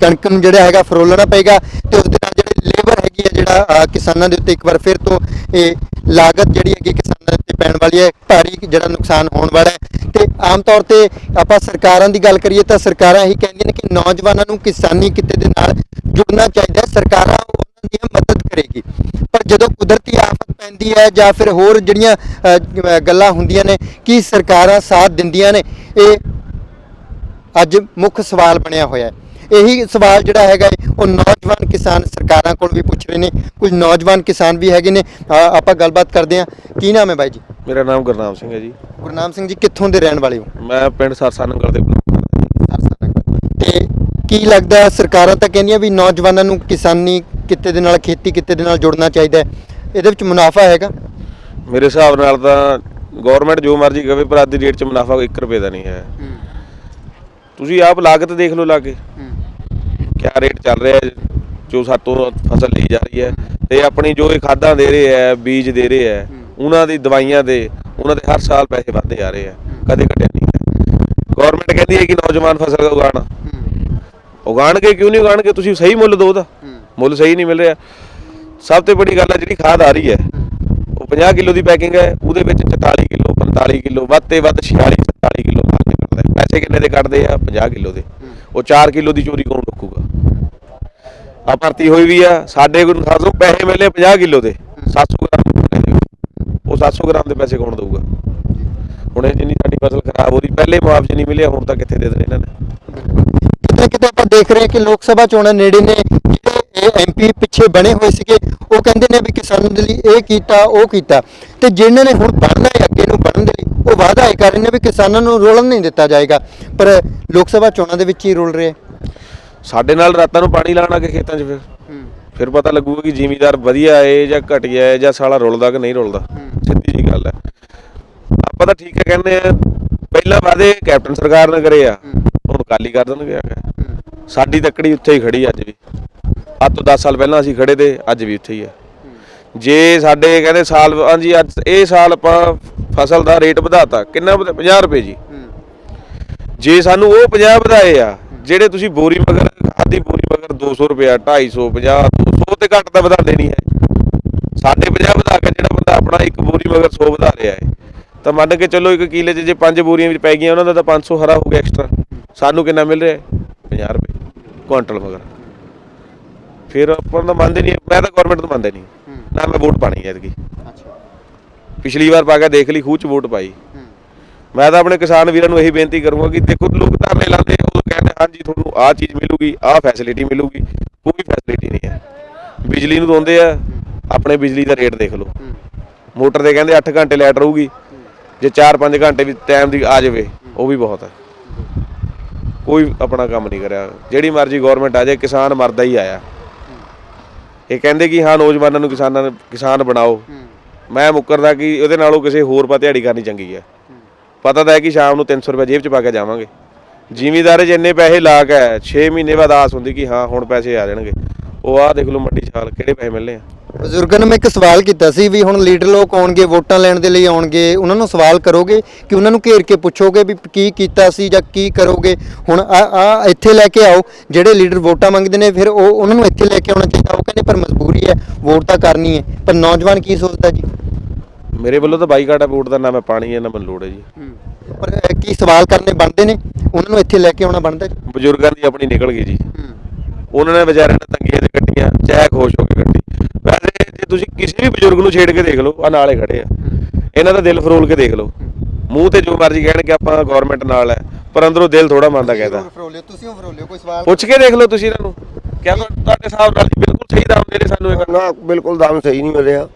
ਕਣਕ ਨੂੰ ਜਿਹੜਾ ਹੈਗਾ ਫਰੋਲਣਾ ਪਏਗਾ ਤੇ ਉਸ ਦੇ ਨਾਲ ਜਿਹੜੀ ਲੇਬਰ ਹੈਗੀ ਆ, ਜਿਹੜਾ ਕਿਸਾਨਾਂ ਦੇ ਉੱਤੇ ਇੱਕ ਵਾਰ ਫਿਰ ਤੋਂ ਇਹ ਲਾਗਤ ਜਿਹੜੀ ਹੈਗੀ ਕਿਸਾਨਾਂ ਦੇ ਉੱਤੇ ਪੈਣ ਵਾਲੀ ਹੈ, ਭਾਰੀ ਜਿਹੜਾ ਨੁਕਸਾਨ ਹੋਣ ਵਾਲਾ ਹੈ। ਤੇ ਆਮ ਤੌਰ ਤੇ ਆਪਾਂ ਸਰਕਾਰਾਂ ਦੀ ਗੱਲ ਕਰੀਏ ਤਾਂ ਸਰਕਾਰਾਂ ਹੀ ਕਹਿੰਦੀਆਂ ਨੇ ਕਿ ਨੌਜਵਾਨਾਂ ਨੂੰ ਕਿਸਾਨੀ ਕਿੱਤੇ ਦੇ ਨਾਲ ਜੁੜਨਾ ਚਾਹੀਦਾ ਹੈ। ਸਰਕਾਰਾਂ ਉਹਨਾਂ ਦੀ ਮਦਦ ਕਰੇਗੀ। ਪਰ ਜਦੋਂ ਕੁਦਰਤੀ ਆਫਤ ਪੈਂਦੀ ਹੈ ਜਾਂ ਫਿਰ ਹੋਰ ਜਿਹੜੀਆਂ ਗੱਲਾਂ ਹੁੰਦੀਆਂ ਨੇ ਕਿ ਸਰਕਾਰਾਂ ਸਾਥ ਦਿੰਦੀਆਂ ਨੇ ਇਹ ਅੱਜ ਮੁੱਖ ਸਵਾਲ ਬਣਿਆ ਹੋਇਆ ਹੈ। ਇਹੀ ਸਵਾਲ ਜਿਹੜਾ ਹੈਗਾ ਉਹ ਨੌਜਵਾਨ ਕਿਸਾਨ ਸਰਕਾਰਾਂ ਕੋਲ ਵੀ ਪੁੱਛ ਰਹੇ ਨੇ। ਕੁਝ ਨੌਜਵਾਨ ਕਿਸਾਨ ਵੀ ਹੈਗੇ ਨੇ। ਆਪਾਂ ਗੱਲਬਾਤ ਕਰਦੇ ਹਾਂ। ਕੀ ਨਾਮ ਹੈ ਬਾਈ ਜੀ? ਮੇਰਾ ਨਾਮ ਗੁਰਨਾਮ ਸਿੰਘ ਹੈ ਜੀ। ਗੁਰਨਾਮ ਸਿੰਘ ਜੀ ਕਿੱਥੋਂ ਦੇ ਰਹਿਣ ਵਾਲੇ ਹੋ? ਮੈਂ ਪਿੰਡ ਸਰਸਾ ਨੰਗਲ ਦੇ ਕੀ ਲੱਗਦਾ ਸਰਕਾਰਾਂ ਤਾਂ ਕਹਿੰਦੀਆਂ ਵੀ ਨੌਜਵਾਨਾਂ ਨੂੰ ਕਿਸਾਨੀ ਕਿੱਤੇ ਦੇ ਨਾਲ ਖੇਤੀ ਕਿੱਤੇ ਦੇ ਨਾਲ ਜੁੜਨਾ ਚਾਹੀਦਾ ਹੈ। ਇਹਦੇ ਵਿੱਚ ਮੁਨਾਫਾ ਹੈਗਾ? ਮੇਰੇ ਹਿਸਾਬ ਨਾਲ ਤਾਂ ਗਵਰਨਮੈਂਟ ਜੋ ਮਰਜ਼ੀ ਕਵੇ ਪਰ ਅੱਜ ਦੀ ਰੇਟ 'ਚ ਮੁਨਾਫਾ 1 ਰੁਪਏ ਦਾ ਨਹੀਂ ਹੈ। ਤੁਸੀਂ ਆਪ ਲਾਗਤ ਦੇਖ ਲਓ ਲਾ ਕੇ। ਕਿਆ ਰੇਟ ਚੱਲ ਰਿਹਾ ਹੈ? ਜੋ ਸਾਤੋਂ ਫਸਲ ਲਈ ਜਾ ਰਹੀ ਹੈ। ਤੇ ਆਪਣੀ ਜੋ ਇਹ ਖਾਦਾਂ ਦੇ ਰਹੇ ਹੈ ਬੀਜ ਦੇ ਰਹੇ ਹੈ ਉਹਨਾਂ ਦੀ ਦਵਾਈਆਂ ਦੇ ਉਹਨਾਂ ਦੇ ਹਰ ਸਾਲ ਪੈਸੇ ਵੱਧਦੇ ਜਾ ਰਹੇ ਹੈ। ਕਦੇ ਘਟਿਆ ਨਹੀਂ ਹੈ। ਗਵਰਨਮੈਂਟ ਕਹਿੰਦੀ ਹੈ ਕਿ ਨੌਜਵਾਨ ਫਸਲ ਉਗਾਉਣ। ਉਗਾਣਗੇ ਕਿਉਂ ਨਹੀਂ ਉਗਾਣਗੇ? ਤੁਸੀਂ ਸਹੀ ਮੁੱਲ ਦਿਓ ਉਹਦਾ ਮੁੱਲ ਸਹੀ ਨਹੀਂ ਮਿਲ ਰਿਹਾ। ਸਭ ਤੋਂ ਵੱਡੀ ਗੱਲ ਹੈ ਜਿਹੜੀ ਖਾਦ ਆ ਰਹੀ ਹੈ ਉਹ 50 ਕਿਲੋ ਦੀ ਪੈਕਿੰਗ ਹੈ ਉਹਦੇ ਵਿੱਚ 44 ਕਿਲੋ 45 ਕਿਲੋ ਵੱਧ ਤੇ ਵੱਧ 46 47 ਕਿਲੋ ਮਾਲ ਨਿਕਲਦਾ ਹੈ। ਪੈਸੇ ਕਿੰਨੇ ਦੇ ਕੱਢਦੇ ਆ? 50 ਕਿਲੋ ਦੇ। ਉਹ 4 ਕਿਲੋ ਦੀ ਚੋਰੀ ਕੌਣ ਰੋਕੂਗਾ? ਆ ਭਰਤੀ ਹੋਈ ਵੀ ਆ ਸਾਡੇ ਕੋਲ ਸਾਨੂੰ ਪੈਸੇ ਮਿਲੇ 50 ਕਿਲੋ ਦੇ। 700 ਗ੍ਰਾਮ। ਉਹ 700 ਗ੍ਰਾਮ ਦੇ ਪੈਸੇ ਕੌਣ ਦਊਗਾ? ਹੁਣ ਇਹ ਜਿੰਨੀ ਸਾਡੀ ਫਸਲ ਖਰਾਬ ਹੋ ਰਹੀ ਪਹਿਲੇ ਮੁਆਵਜ਼ੇ ਨਹੀਂ ਮਿਲਿਆ ਹੁਣ ਤਾਂ ਕਿੱਥੇ ਦੇ ਦੇਣੇ ਇਹਨਾਂ ਨੇ? ਕਿਤੇ ਕਿਤੇ ਆਪਾਂ ਦੇਖ ਰਹੇ ਹਾਂ ਕਿ ਲੋਕ ਸਭਾ ਚੋਣਾਂ ਨੇੜੇ ਨੇ ਜਿਹੜੇ ਐਮਪੀ ਪਿੱਛੇ ਬਣੇ ਹੋਏ ਸੀਗੇ ਉਹ ਕਹਿੰਦੇ ਨੇ ਵੀ ਕਿਸਾਨਾਂ ਦੇ ਲਈ ਇਹ ਕੀਤਾ ਉਹ ਕੀਤਾ। ਤੇ ਜਿਨ੍ਹਾਂ ਨੇ ਹੁਣ ਬਣਨਾ ਹੈ ਅੱਗੇ ਨੂੰ ਬਣਨ ਦੇ ਲਈ ਉਹ ਵਾਅਦਾ ਇਹ ਕਰ ਰਹੇ ਨੇ ਵੀ ਕਿਸਾਨਾਂ ਨੂੰ ਰੋਲਣ ਨਹੀਂ ਦਿੱਤਾ ਜਾਏਗਾ। ਪਰ ਲੋਕ ਸਭਾ ਚੋਣਾਂ ਦੇ ਵਿੱਚ ਹੀ ਰੋਲ ਰਹੇ ਸਾਡੇ ਨਾਲ ਰਾਤਾਂ ਨੂੰ ਪਾਣੀ ਲਾਣ ਆ ਕੇ ਖੇਤਾਂ 'ਚ ਫਿਰ। ਫਿਰ ਪਤਾ ਲੱਗੂਗਾ ਕਿ ਜ਼ਿਮੀਦਾਰ ਵਧੀਆ ਏ ਜਾਂ ਘਟੀਆ ਏ ਜਾਂ ਸਾਲਾ ਰੁਲਦਾ ਕਿ ਨਹੀਂ ਰੁਲਦਾ। ਸਿੱਧੀ ਜੀ ਗੱਲ ਹੈ। ਆਪਾਂ ਤਾਂ ਠੀਕ ਹੈ ਕਹਿੰਦੇ ਆ ਪਹਿਲਾਂ ਵਾਅਦੇ ਕੈਪਟਨ ਸਰਕਾਰ ਨੇ ਕਰੇ ਆ। ਕਾਲੀ ਕਰ ਦੇਣਗੇ ਆ ਕੇ। ਸਾਡੀ ਤੱਕੜੀ ਉੱਥੇ ਹੀ ਖੜੀ ਅੱਜ ਵੀ। ਅੱਜ ਤੋਂ 10 ਸਾਲ ਪਹਿਲਾਂ ਅਸੀਂ ਖੜੇ ਤੇ ਅੱਜ ਵੀ ਉੱਥੇ ਹੀ ਆ। ਜੇ ਸਾਡੇ ਕਹਿੰਦੇ ਸਾਲ ਹਾਂਜੀ ਅੱਜ ਇਹ ਸਾਲ ਆਪਾਂ ਫਸਲ ਦਾ ਰੇਟ ਵਧਾਤਾ ਕਿੰਨਾ ਵਧਾ 50 ਰੁਪਏ ਜੀ। ਜੇ ਸਾਨੂੰ ਉਹ 50 ਵਧਾਏ ਆ ਜਿਹੜੇ ਤੁਸੀਂ ਬੋਰੀ ਮਗਰ ਖਾਦੀ ਬੋਰੀ ਮਗਰ 200 ਰੁਪਿਆ 250 50 200 ਤੇ ਘੱਟ ਤਾਂ ਵਧਾਉਂਦੇ ਨਹੀਂ ਹੈ। ਸਾਡੇ 50 ਵਧਾ ਕੇ ਜਿਹੜਾ ਬੰਦਾ ਆਪਣਾ ਇੱਕ ਬੋਰੀ ਮਗਰ 100 ਵਧਾ ਰਿਹਾ ਹੈ ਤਾਂ ਮੰਨ ਕੇ ਚੱਲੋ ਇੱਕ ਕਿਲੇ 'ਚ ਜੇ ਪੰਜ ਬੋਰੀਆਂ ਵਿੱਚ ਪੈ ਗਈਆਂ ਉਹਨਾਂ ਦਾ ਤਾਂ 500 ਹਰਾ ਹੋ ਗਿਆ ਐਕਸਟਰਾ ਸਾਨੂੰ ਕਿੰਨਾ ਮਿਲ ਰਿਹਾ? ਹੈ 50 ਰੁਪਏ ਕੁਆਂਟਲ ਮਗਰ। ਫਿਰ ਆਪਾਂ ਤਾਂ ਮੰਨਦੇ ਨਹੀਂ ਮੈਂ ਤਾਂ ਗਵਰਨਮੈਂਟ ਤੋਂ ਮੰਨਦੇ ਨਹੀਂ। ਨਾ ਮੈਂ ਵੋਟ ਪਾਣੀ ਐਤਕੀ। ਪਿਛਲੀ ਵਾਰ ਪਾ ਕੇ ਦੇਖ ਲਈ ਖੂਹ 'ਚ ਵੋਟ ਪਾਈ। ਮੈਂ ਤਾਂ ਆਪਣੇ ਕਿਸਾਨ ਵੀਰਾਂ ਨੂੰ ਇਹੀ ਬੇਨਤੀ ਕਰੂੰਗਾ ਕਿ ਦੇਖੋ ਲੋਕ ਧਰਨੇ ਲਾਉਂਦੇ ਆ, ਉਹ ਕਹਿੰਦੇ ਹਾਂਜੀ ਤੁਹਾਨੂੰ ਆਹ ਚੀਜ਼ ਮਿਲੂਗੀ ਆਹ ਫੈਸਿਲਿਟੀ ਮਿਲੂਗੀ ਕੋਈ ਫੈਸਿਲਿਟੀ ਨਹੀਂ ਹੈ। ਬਿਜਲੀ ਨੂੰ ਦੋਂਦੇ ਆ ਆਪਣੇ ਬਿਜਲੀ ਦਾ ਰੇਟ ਦੇਖ ਲਓ। ਮੋਟਰ ਦੇ ਕਹਿੰਦੇ 8 ਘੰਟੇ ਲਾਈਟ ਰਹੂਗੀ। ਜੇ 4-5 ਘੰਟੇ ਵੀ ਟਾਈਮ ਦੀ ਆ ਜਾਵੇ, ਉਹ ਵੀ ਬਹੁਤ ਹੈ ਕੋਈ ਆਪਣਾ ਕੰਮ ਨਹੀਂ ਕਰਿਆ। ਜਿਹੜੀ ਮਰਜ਼ੀ ਗਵਰਨਮੈਂਟ ਆ ਜਾਏ, ਕਿਸਾਨ ਮਰਦਾ ਹੀ ਆਇਆ। ਇਹ ਕਹਿੰਦੇ ਕਿ ਹਾਂ, ਨੌਜਵਾਨਾਂ ਨੂੰ ਕਿਸਾਨਾਂ ਨੂੰ ਕਿਸਾਨ ਬਣਾਓ। ਮੈਂ ਮੁੱਕਰਦਾ ਕਿ ਉਹਦੇ ਨਾਲੋਂ ਕਿਸੇ ਹੋਰ ਪਾ ਦਿਹਾੜੀ ਕਰਨੀ ਚੰਗੀ ਹੈ ਪਤਾ ਤਾਂ ਹੈ ਕਿ ਸ਼ਾਮ ਨੂੰ 300 ਰੁਪਏ ਜੇਬ 'ਚ ਪਾ ਕੇ ਜਾਵਾਂਗੇ। ਜ਼ਿਮੀਦਾਰ ਜਿੰਨੇ ਪੈਸੇ ਲਾ ਕੇ 6 ਮਹੀਨੇ ਬਾਅਦ ਆਸ ਹੁੰਦੀ ਕਿ ਹਾਂ, ਹੁਣ ਪੈਸੇ ਆ ਜਾਣਗੇ। ਉਹ ਆਹ ਦੇਖ ਲਓ ਮੰਡੀ ਛਾਲ ਕਿਹੜੇ ਪੈਸੇ ਮਿਲਨੇ ਆ। ਬਜ਼ੁਰਗਾਂ ਨੂੰ ਮੈਂ ਇੱਕ ਸਵਾਲ ਕੀਤਾ ਸੀ ਵੀ ਹੁਣ ਲੀਡਰ ਲੋਕ ਆਉਣਗੇ ਵੋਟਾਂ ਲੈਣ ਦੇ ਲਈ ਆਉਣਗੇ ਉਹਨਾਂ ਨੂੰ ਸਵਾਲ ਕਰੋਗੇ ਕਿ ਉਹਨਾਂ ਨੂੰ ਘੇਰ ਕੇ ਪੁੱਛੋਗੇ ਵੀ ਕੀ ਕੀਤਾ ਸੀ ਜਾਂ ਕੀ ਕਰੋਗੇ? ਹੁਣ ਆ ਆ ਇੱਥੇ ਲੈ ਕੇ ਆਓ ਜਿਹੜੇ ਲੀਡਰ ਵੋਟਾਂ ਮੰਗਦੇ ਨੇ ਫਿਰ ਉਹ ਉਹਨਾਂ ਨੂੰ ਇੱਥੇ ਲੈ ਕੇ ਆਉਣਾ ਚਾਹੀਦਾ। ਉਹ ਕਹਿੰਦੇ ਪਰ ਮਜਬੂਰੀ ਹੈ ਵੋਟ ਤਾਂ ਕਰਨੀ ਹੈ। ਪਰ ਨੌਜਵਾਨ ਕੀ ਸੋਚਦਾ ਜੀ? ਮੇਰੇ ਵੱਲੋਂ ਤਾਂ ਬਾਈਕਾਟ ਵੋਟ ਦਾ ਨਾ ਮੈਂ ਪਾਣੀ ਹੈ ਨਾ ਮੈਨੂੰ ਲੋੜ ਹੈ ਜੀ। ਪਰ ਕੀ ਸਵਾਲ ਕਰਨੇ ਬਣਦੇ ਨੇ? ਉਹਨਾਂ ਨੂੰ ਇੱਥੇ ਲੈ ਕੇ ਆਉਣਾ ਬਣਦਾ ਜੀ? ਬਜ਼ੁਰਗਾਂ ਦੀ ਆਪਣੀ ਨਿਕਲ ਗਈ ਜੀ। ਉਹਨਾਂ ਨੇ ਵਿਚਾਰਿਆਂ ਨੇ ਤੰਗੀਆਂ ਤੇ ਕੱਟੀਆਂ ਚਾਹੇ ਖੁਸ਼ ਹੋ ਕੇ ਕੱਟੀ। ਵੈਸੇ ਜੇ ਤੁਸੀਂ ਕਿਸੇ ਵੀ ਬਜ਼ੁਰਗ ਨੂੰ ਛੇੜ ਕੇ ਦੇਖ ਲਓ ਆ ਨਾਲੇ ਖੜੇ ਆ। ਇਹਨਾਂ ਦਾ ਦਿਲ ਫਰੋਲ ਕੇ ਦੇਖ ਲਓ। ਮੂੰਹ ਤੇ ਜੋ ਮਰਜ਼ੀ ਕਹਿਣ ਕਿ ਆਪਾਂ ਗਵਰਨਮੈਂਟ ਨਾਲ ਹੈ ਪਰ ਅੰਦਰੋਂ ਦਿਲ ਥੋੜਾ ਮੰਨਦਾ ਕਹਿੰਦਾ। ਫਰੋਲਿਓ ਤੁਸੀਂ ਫਰੋਲਿਓ ਕੋਈ ਸਵਾਲ ਪੁੱਛ ਕੇ ਦੇਖ ਲਓ ਤੁਸੀਂ ਇਹਨਾਂ ਨੂੰ। ਕਿਆ ਤੁਹਾ- ਤੁਹਾਡੇ ਹਿਸਾਬ ਨਾਲ ਬਿਲਕੁਲ ਸਹੀ ਦਾਮ ਦੇ ਰਹੇ ਸਾਨੂੰ ਇਹ ਨਾ ਬਿਲਕੁਲ ਦਾਮ ਸਹੀ ਨਹੀਂ ਮਿਲ ਰਿਹਾ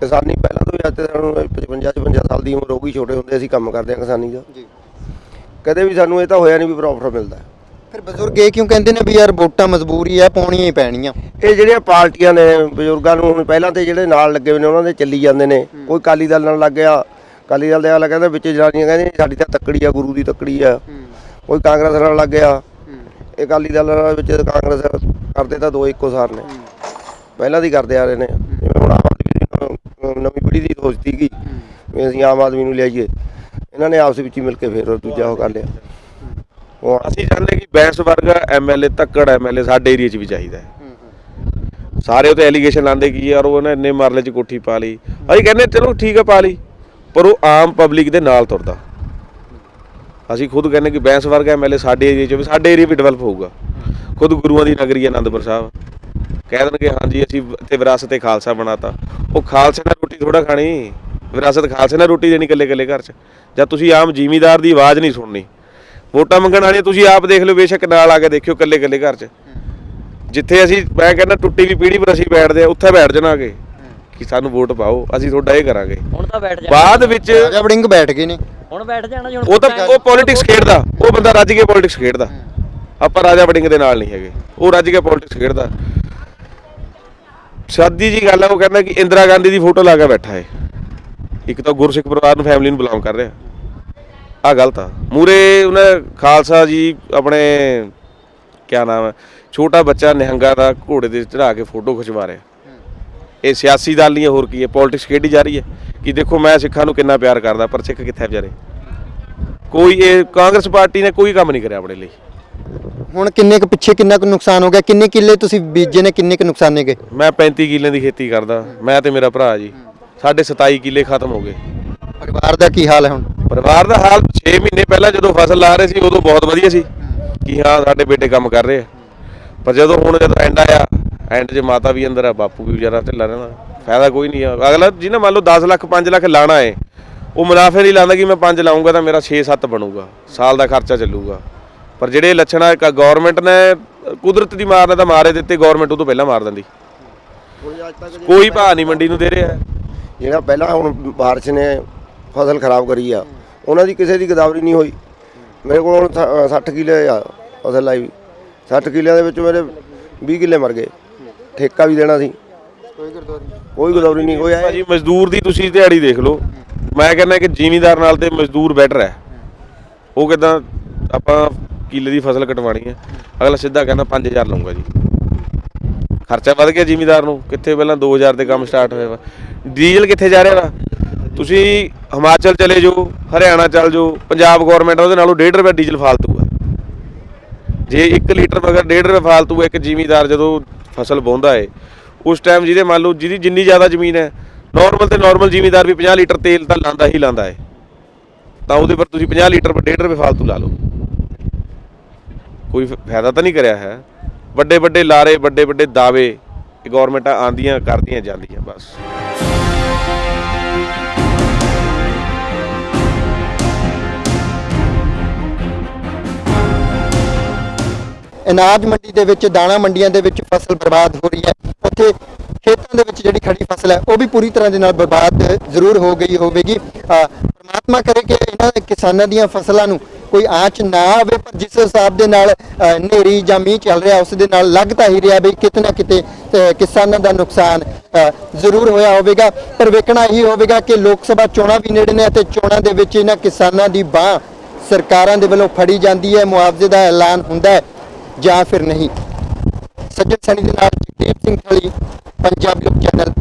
ਕਿਸਾਨੀ ਪਹਿਲਾਂ ਤੋਂ ਅੱਜ ਤੇ ਸਾਨੂੰ 55 55 ਸਾਲ ਦੀ ਉਮਰ ਹੋ ਗਈ ਛੋਟੇ ਹੁੰਦੇ ਅਸੀਂ ਕੰਮ ਕਰਦੇ ਆ ਕਿਸਾਨੀ ਦਾ। ਜੀ। ਕਦੇ ਵੀ ਸਾਨੂੰ ਇਹ ਤਾਂ ਹੋਇਆ ਨਹੀਂ ਵੀ ਪ੍ਰੋਫਿਟ ਮਿਲਦਾ। ਫਿਰ ਬਜ਼ੁਰਗ ਇਹ ਕਿਉਂ ਕਹਿੰਦੇ ਨੇ ਵੀ ਯਾਰ ਵੋਟਾਂ ਮਜਬੂਰੀ ਹੈ ਪਾਉਣੀਆਂ ਹੀ ਪੈਣੀਆਂ। ਇਹ ਜਿਹੜੀਆਂ ਪਾਰਟੀਆਂ ਨੇ ਬਜ਼ੁਰਗਾਂ ਨੂੰ ਹੁਣ ਪਹਿਲਾਂ ਤੇ ਜਿਹੜੇ ਨਾਲ ਲੱਗੇ ਹੋਏ ਨੇ ਉਹਨਾਂ ਦੇ ਚੱਲੀ ਜਾਂਦੇ ਨੇ। ਕੋਈ ਕਾਲੀ ਦਲ ਨਾਲ ਲੱਗ ਗਿਆ ਕਾਲੀ ਦਲ ਦੇ ਵਾਲਾ ਕਹਿੰਦਾ ਵਿੱਚ ਜਨਾਨੀਆਂ ਕਹਿੰਦੇ ਸਾਡੀ ਤਾਂ ਤੱਕੜੀ ਆ ਗੁਰੂ ਦੀ ਤੱਕੜੀ ਆ। ਕੋਈ ਕਾਂਗਰਸ ਨਾਲ ਲੱਗ ਗਿਆ ਇਹ ਕਾਲੀ ਦਲ ਨਾਲ ਵਿੱਚ ਕਾਂਗਰਸ ਕਰਦੇ ਤਾਂ ਦੋ ਇੱਕੋ ਸਾਰ ਨੇ। ਪਹਿਲਾਂ ਦੀ ਕਰਦੇ ਆ ਰਹੇ ਨੇ। ਜਿਵੇਂ ਹੁਣ ਆਮ ਆਦਮੀ ਨਵੀਂ ਪੀੜ੍ਹੀ ਦੀ ਸੋਚ ਸੀਗੀ ਵੀ ਅਸੀਂ ਆਮ ਆਦਮੀ ਨੂੰ ਲਿਆਈਏ। ਇਹਨਾਂ ਨੇ ਆਪਸ ਵਿੱਚ ਹੀ ਮਿਲ ਕੇ ਫਿਰ ਦੂਜਾ ਉਹ ਕਰ ਲਿਆ। ਉਹ ਅਸੀਂ ਚਾਹੁੰਦੇ ਕਿ ਬੈਂਸ ਵਰਗਾ ਐਮਐਲਏ ਤੱਕੜ ਐਮਐਲਏ ਸਾਡੇ ਏਰੀਆ 'ਚ ਵੀ ਚਾਹੀਦਾ ਹੈ। ਸਾਰੇ ਉਹ ਤੇ ਐਲੀਗੇਸ਼ਨ ਲਾਉਂਦੇ ਕਿ ਯਾਰ ਉਹਨੇ ਇੰਨੇ ਮਰਲੇ 'ਚ ਕੋਠੀ ਪਾ ਲਈ। ਅਸੀਂ ਕਹਿੰਦੇ ਚਲੋ ਠੀਕ ਹੈ ਪਾ ਲਈ। ਪਰ ਉਹ ਆਮ ਪਬਲਿਕ ਦੇ ਨਾਲ ਤੁਰਦਾ। ਅਸੀਂ ਖੁਦ ਕਹਿੰਦੇ ਕਿ ਬੈਂਸ ਵਰਗਾ ਐਮਐਲਏ ਸਾਡੇ ਏਰੀਆ 'ਚ ਵੀ ਸਾਡੇ ਏਰੀਆ ਵੀ ਡਿਵੈਲਪ ਹੋਊਗਾ। ਖੁਦ ਗੁਰੂਆਂ ਦੀ ਨਗਰੀ ਹੈ ਆਨੰਦਪੁਰ ਸਾਹਿਬ। ਕਹਿ ਦੇਣਗੇ ਹਾਂਜੀ ਅਸੀਂ ਤੇ ਵਿਰਾਸਤ ਖਾਲਸਾ ਬਣਾਤਾ। ਉਹ ਖਾਲਸੇ ਨਾਲ ਰੋਟੀ ਥੋੜਾ ਖਾਣੀ। ਵਿਰਾਸਤ ਖਾਲਸੇ ਨਾਲ ਰੋਟੀ ਦੇਣੀ ਇਕੱਲੇ ਇਕੱਲੇ ਘਰ 'ਚ। ਜਦ ਤੁਸੀਂ ਆਮ ਜ਼ਿਮੀਦਾਰ ਦੀ ਆਵਾਜ਼ ਨਹੀਂ ਸੁਣਨੀ। ਵੋਟਾਂ ਮੰਗਣ ਵਾਲੇ ਤੁਸੀਂ ਆਪ ਦੇਖ ਲਓ ਬੇਸ਼ੱਕ ਨਾਲ ਆ ਕੇ ਦੇਖਿਓ ਇਕੱਲੇ ਇਕੱਲੇ ਘਰ 'ਚ। ਜਿੱਥੇ ਅਸੀਂ ਮੈਂ ਕਹਿੰਦਾ ਟੁੱਟੀ ਵੀ ਪੀੜੀ ਪਰ ਅਸੀਂ ਬੈਠਦੇ ਆ ਉੱਥੇ ਬੈਠ ਜਾਣਾਗੇ ਕਿ ਸਾਨੂੰ ਵੋਟ ਪਾਓ ਅਸੀਂ ਤੁਹਾਡਾ ਇਹ ਕਰਾਂਗੇ। ਹੁਣ ਤਾਂ ਬੈਠ ਜਾ ਬਾਅਦ ਵਿੱਚ ਰਾਜਾ ਵੜਿੰਗ ਬੈਠ ਗਏ ਨੇ। ਹੁਣ ਬੈਠ ਜਾਣਾ ਜੀ ਹੁਣ ਉਹ ਤਾਂ ਉਹ ਪੋਲਿਟਿਕਸ ਖੇਡਦਾ ਉਹ ਬੰਦਾ ਰੱਜ ਕੇ ਪੋਲਿਟਿਕਸ ਖੇਡਦਾ। ਆਪਾਂ ਰਾਜਾ ਵੜਿੰਗ ਦੇ ਨਾਲ ਨਹੀਂ ਹੈਗੇ ਉਹ ਰੱਜ ਕੇ ਪੋਲਿਟਿਕਸ ਖੇਡਦਾ। ਸਾਦੀ ਜੀ ਗੱਲ ਹੈ ਉਹ ਕਹਿੰਦਾ ਕਿ ਇੰਦਰਾ ਗਾਂਧੀ ਦੀ ਫੋਟੋ ਲਾ ਕੇ ਬੈਠਾ ਹੈ ਇੱਕ ਤਾਂ ਗੁਰਸਿੱਖ ਪਰਿਵਾਰ ਨੂੰ ਫੈਮਿਲੀ ਨੂੰ ਬਿਲੋਂਗ ਕਰ ਰਿਹਾ। ਆ ਗਲਤ ਆ। ਮੂਰੇ ਉਹਨੇ ਖਾਲਸਾ ਜੀ ਆਪਣੇ ਕਿਆ ਨਾਮ ਹੈ ਛੋਟਾ ਬੱਚਾ ਨਿਹੰਗਾ ਦਾ ਘੋੜੇ ਤੇ ਚੜਾ ਕੇ ਫੋਟੋ ਖਿਚਵਾ ਰਿਹਾ। ਇਹ ਸਿਆਸੀ ਦਲ ਨਹੀਂ ਹੈ, ਹੋਰ ਕੀ ਹੈ ਪੋਲਿਟਿਕਸ ਖੇਡੀ ਜਾ ਰਹੀ ਹੈ। ਕਿ ਦੇਖੋ ਮੈਂ ਸਿੱਖਾਂ ਨੂੰ ਕਿੰਨਾ ਪਿਆਰ ਕਰਦਾ ਪਰ ਸਿੱਖ ਕਿੱਥੇ ਆ ਵਿਚਾਰੇ? ਕੋਈ ਇਹ ਕਾਂਗਰਸ ਪਾਰਟੀ ਨੇ ਕੋਈ ਕੰਮ ਨਹੀਂ ਕਰਿਆ ਆਪਣੇ ਲਈ। ਹੁਣ ਕਿੰਨੇ ਕੁ ਪਿੱਛੇ ਕਿੰਨਾ ਕੁ ਨੁਕਸਾਨ ਹੋ ਗਿਆ? ਕਿੰਨੇ ਕਿੱਲੇ ਤੁਸੀਂ ਬੀਜੇ ਨੇ ਕਿੰਨੇ ਕੁ ਨੁਕਸਾਨੇ ਗਏ? ਮੈਂ 35 ਕਿੱਲੇ ਦੀ ਖੇਤੀ ਕਰਦਾ। ਮੈਂ ਤੇ ਮੇਰਾ ਭਰਾ ਜੀ ਸਾਡੇ 27 ਕਿੱਲੇ ਖਤਮ ਹੋ ਗਏ। ਪਰਿਵਾਰ ਦਾ ਕੀ ਹਾਲ ਹੈ ਹੁਣ? ਪਰਿਵਾਰ ਦਾ ਹਾਲ 6 ਮਹੀਨੇ ਪਹਿਲਾਂ ਜਦੋਂ ਫਸਲ ਲਾ ਰਹੇ ਸੀ ਉਦੋਂ ਬਹੁਤ ਵਧੀਆ ਸੀ। ਕਿ ਹਾਂ ਸਾਡੇ ਬੇਟੇ ਕੰਮ ਕਰ ਰਹੇ ਆ। ਪਰ ਜਦੋਂ ਹੁਣ ਜਦੋਂ ਐਂਡ ਆਇਆ ਐਂਡ 'ਚ ਮਾਤਾ ਵੀ ਅੰਦਰ ਆ ਬਾਪੂ ਵੀ ਵਿਚਾਰਾ ਢਿੱਲਾ ਰਹਿੰਦਾ। ਫਾਇਦਾ ਕੋਈ ਨਹੀਂ ਆ। ਅਗਲਾ ਜਿਹਨੇ ਮੰਨ ਲਓ 10 ਲੱਖ 5 ਲੱਖ ਲਾਣਾ ਏ ਉਹ ਮੁਨਾਫੇ ਨਹੀਂ ਲਾਉਂਦਾ ਕਿ ਮੈਂ 5 ਲਾਉਂਗਾ ਤਾਂ ਮੇਰਾ 6-7 ਬਣੂਗਾ ਸਾਲ ਦਾ ਖਰਚਾ ਚੱਲੂਗਾ। ਪਰ ਜਿਹੜੇ ਲੱਛਣ ਆ ਗਵਰਨਮੈਂਟ ਨੇ ਕੁਦਰਤ ਦੀ ਮਾਰ ਨੇ ਤਾਂ ਮਾਰੇ ਦਿੱਤੇ ਗਵਰਨਮੈਂਟ ਉਹ ਤੋਂ ਪਹਿਲਾਂ ਮਾਰ ਦਿੰਦੀ। ਕੋਈ ਭਾਅ ਨਹੀਂ ਮੰਡੀ ਨੂੰ ਦੇ ਰਿਹਾ। ਜਿਹੜਾ ਪਹਿਲਾਂ ਹੁਣ ਬਾਰਿਸ਼ ਨੇ ਫਸਲ ਖਰਾਬ ਕਰੀ ਆ। ਉਹਨਾਂ ਦੀ ਕਿਸੇ ਦੀ ਗਦਾਵਰੀ ਨਹੀਂ ਹੋਈ। ਮੇਰੇ ਕੋਲ ਹੁਣ ਸ- 60 ਕਿੱਲੇ ਆ ਫਸਲ ਲਾਈ 60 ਕਿੱਲਿਆਂ ਦੇ ਵਿੱਚ ਮੇਰੇ 20 ਕਿੱਲੇ ਮਰ ਗਏ। ਠੇਕਾ ਵੀ ਦੇਣਾ ਸੀ। ਕੋਈ ਗਦਾਵਰੀ ਨਹੀਂ ਹੋਇਆ ਭਾਜੀ ਮਜ਼ਦੂਰ ਦੀ ਤੁਸੀਂ ਦਿਹਾੜੀ ਦੇਖ ਲਓ। ਮੈਂ ਕਹਿੰਦਾ ਕਿ ਜ਼ਿਮੀਂਦਾਰ ਨਾਲ ਤੇ ਮਜ਼ਦੂਰ ਬੈਟਰ ਹੈ। ਉਹ ਕਿਦਾਂ ਆਪਾਂ ਕਿੱਲੇ ਦੀ ਫਸਲ ਕਟਵਾਣੀ ਹੈ। ਅਗਲਾ ਸਿੱਧਾ ਕਹਿੰਦਾ 5000 ਲਊਂਗਾ ਜੀ। ਖਰਚਾ ਵੱਧ ਗਿਆ ਜ਼ਿਮੀਂਦਾਰ ਨੂੰ। ਕਿੱਥੇ ਪਹਿਲਾਂ 2000 ਤੇ ਕੰਮ ਸਟਾਰਟ ਹੋਇਆ ਵਾ। ਡੀਜ਼ਲ ਕਿੱਥੇ ਜਾ ਰਿਹਾ ਵਾ? ਤੁਸੀਂ ਹਿਮਾਚਲ ਚਲੇ ਜਾਓ, ਹਰਿਆਣਾ ਚੱਲ ਜਾਓ, ਪੰਜਾਬ ਗਵਰਨਮੈਂਟ ਉਹਦੇ ਨਾਲੋਂ 1.5 ਰੁਪਏ ਡੀਜ਼ਲ ਫਾਲਤੂ ਆ। ਜੇ 1 ਲੀਟਰ ਮਗਰ 1.5 ਰੁਪਏ ਫਾਲਤੂ ਇੱਕ ਜ਼ਿਮੀਂਦਾਰ ਜਦੋਂ ਫਸਲ ਬੋਂਦਾ ਏ, ਉਸ ਟਾਈਮ ਜਿਹਦੇ ਮੰਨ ਲਓ ਜਿਹਦੀ ਜਿੰਨੀ ਜ਼ਿਆਦਾ ਜ਼ਮੀਨ ਹੈ ਨਾਰਮਲ ਤੇ ਨਾਰਮਲ ਜ਼ਿਮੀਦਾਰ ਵੀ 50 ਲੀਟਰ ਤੇਲ ਤਾਂ ਲਾਂਦਾ ਹੀ ਲਾਂਦਾ ਏ। ਤਾਂ ਉਹਦੇ ਪਰ ਤੁਸੀਂ 50 ਲੀਟਰ ਪਰ 1.5 ਰੁਪਏ ਫਾਲਤੂ ਲਾ ਲਓ। ਕੋਈ ਫ- ਫਾਇਦਾ ਤਾਂ ਨਹੀਂ ਕਰਿਆ ਹੈ। ਵੱਡੇ ਵੱਡੇ ਲਾਰੇ, ਵੱਡੇ ਵੱਡੇ ਦਾਅਵੇ ਇਹ ਗਵਰਨਮੈਂਟਾਂ ਆਂਦੀਆਂ, ਕਰਦੀਆਂ ਜਾਂਦੀਆਂ, ਬਸ। ਅਨਾਜ ਮੰਡੀ ਦੇ ਵਿੱਚ ਦਾਣਾ ਮੰਡੀਆਂ ਦੇ ਵਿੱਚ ਫਸਲ ਬਰਬਾਦ ਹੋ ਰਹੀ ਹੈ। ਉੱਥੇ ਖੇਤਾਂ ਦੇ ਵਿੱਚ ਜਿਹੜੀ ਖੜੀ ਫਸਲ ਹੈ ਉਹ ਵੀ ਪੂਰੀ ਤਰ੍ਹਾਂ ਦੇ ਨਾਲ ਬਰਬਾਦ ਜ਼ਰੂਰ ਹੋ ਗਈ ਹੋਵੇਗੀ। ਅ, ਕਰੇ ਕਿ ਇਹਨਾਂ ਕਿਸਾਨਾਂ ਦੀਆਂ ਫਸਲਾਂ ਨੂੰ ਕੋਈ ਆਂਚ ਨਾ ਆਵੇ ਪਰ ਜਿਸ ਹਿਸਾਬ ਦੇ ਨਾਲ ਅ, ਹਨੇਰੀ ਜਾਂ ਮੀਂਹ ਚੱਲ ਰਿਹਾ ਉਸ ਦੇ ਨਾਲ ਲੱਗ ਤਾਂ ਹੀ ਰਿਹਾ ਵੀ ਕਿਤੇ ਨਾ ਕਿਤੇ ਕਿਸਾਨਾਂ ਦਾ ਨੁਕਸਾਨ ਜ਼ਰੂਰ ਹੋਇਆ ਹੋਵੇਗਾ। ਪਰ ਵੇਖਣਾ ਇਹੀ ਹੋਵੇਗਾ ਕਿ ਲੋਕ ਸਭਾ ਚੋਣਾਂ ਵੀ ਨੇੜੇ ਨੇ ਅਤੇ ਚੋਣਾਂ ਦੇ ਵਿੱਚ ਇਹਨਾਂ ਕਿਸਾਨਾਂ ਦੀ ਬਾਹ ਸਰਕਾਰਾਂ ਦੇ ਵੱਲੋਂ ਫੜੀ ਜਾਂਦੀ ਹੈ। ਮੁਆਵਜ਼ੇ ਦਾ ਐਲਾਨ ਹੁੰਦਾ ਹੈ। ਜਾਂ ਫਿਰ ਨਹੀਂ। ਸੱਜਣ ਸੈਣੀ ਦੇ ਨਾਲ ਜਗਦੀਪ ਸਿੰਘ ਥਲੀ ਪੰਜਾਬ ਲੋਕ ਚੈਨਲ